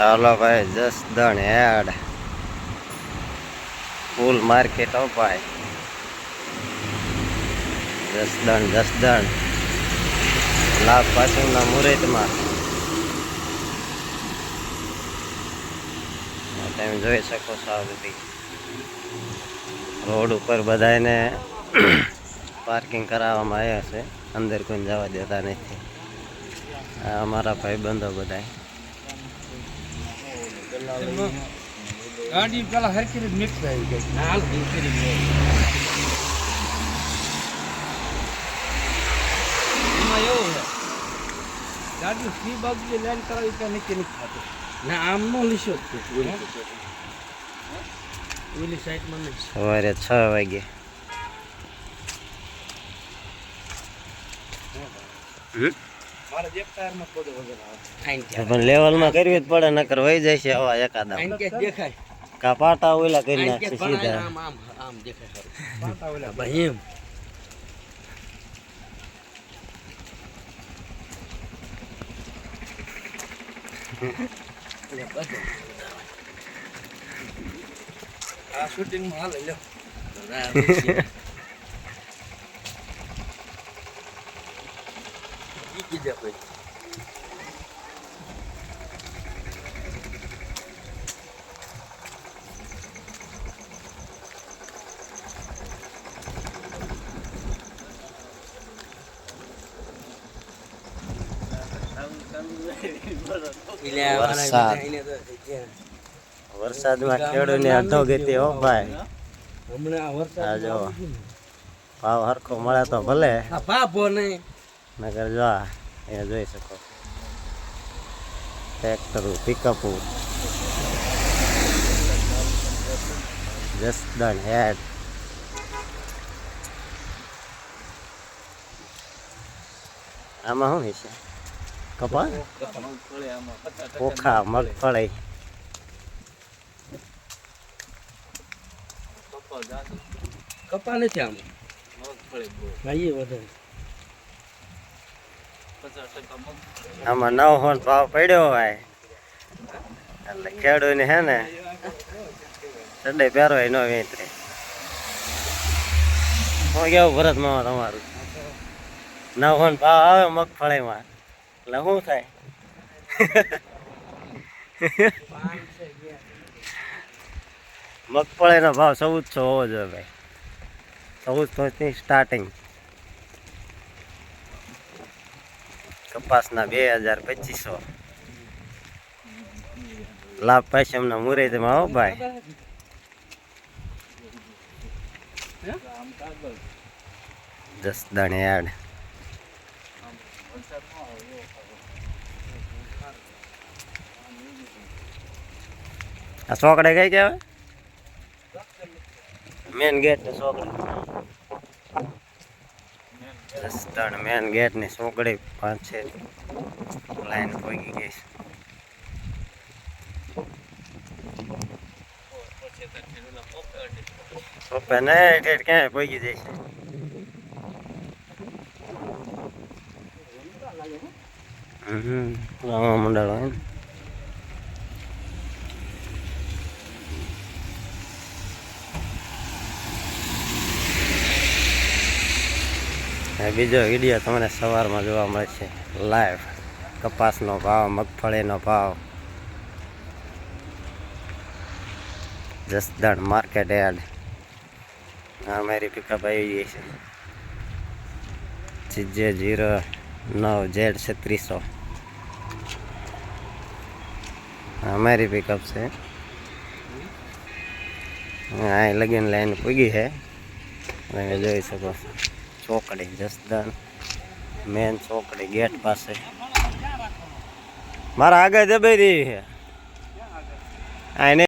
હાલો ભાઈ જસદણ હેડ ફૂલ માર્કેટ હો ભાઈ. જસદણ જસદણ લાભ પાછળના મુહૂર્તમાં. તમે જોઈ શકો છો આ બધી. રોડ ઉપર બધાને પાર્કિંગ કરાવવામાં આવ્યા છે. અંદર કોઈ જવા દેતા નથી. અમારા ભાઈબંધો બધા ગાડી પેલા હરકી મિક્સ થઈ ગઈ હાલ એમાં એવું છે ગાડી સી બાજુ જે લેન્ડ કરાવી ત્યાં નીચે નથી થતું ના આમ નો લીશો જ છે ઓલી સાઈડમાં નહીં સવારે છ વાગે. મારે પણ લેવલમાં કરવી જ પડે નકર વહી જાય છે હવા એકાદા. દેખાય. કા પાટા ઓલા કરી નાખશે સીધા. આમ આમ આમ દેખાય પાટા ઓલા ભાઈ એમ. આ શૂટિંગમાં હાલ લ્યો. કીધા કોઈ. વરસાદ. વરસાદમાં ખેડૂતને અડધો ગતિ હો ભાઈ. હમણાં આ વરસાદ આ જો ભાવ હરખો મળે તો ભલે. નગર જો એ જોઈ શકો. ટ્રેક્ટરું પિકઅપ જસદણ હેડ આમાં શું છે કપા ઓખા મગફળી. કપા નથી આમ. વધારે. આમાં નવ હોન ભાવ પડ્યો હોય. એટલે ખેડૂતને હે ને ચડે પહેરવાય ન વેતરે. હું કેવું ભરત મામા તમારું? નવ હોન ભાવ આવે મગફળીમાં. એટલે શું થાય? મગફળીનો ભાવ ચૌદસો હોવો જોઈએ ભાઈ. ચૌદસોથી સ્ટાર્ટિંગ કપાસના બે હજાર પચીસો. લાભ પાછમના મુરૈદમાં આવો ભાઈ. દસ દાણે આડ. આ ચોકડે કઈ કહેવાય? મેન ગેટ ને ચોકડે મેન ગેટની ચોકડી પાંચ લાઈન પહોંચી ગઈ છે. સોપે ને ક્યાંય પહોંચી જાય છે? હમ બીજો વીડિયો તમને સવારમાં જોવા મળશે. લાઈવ કપાસનો ભાવ, મગફળીનો ભાવ. Jasdan market yard. આ મારી પિકઅપ આવી ગઈ છે. જીજે જીરો નવ જેડ છત્રીસો. આ મારી પિકઅપ છે. અહીં લગીન લાઈન પૂગી છે. તમે જોઈ શકો. ચોકડી જસદણ મેન ચોકડી ગેટ પાસે. મારા આગળ દબાઈ રહી છે. એને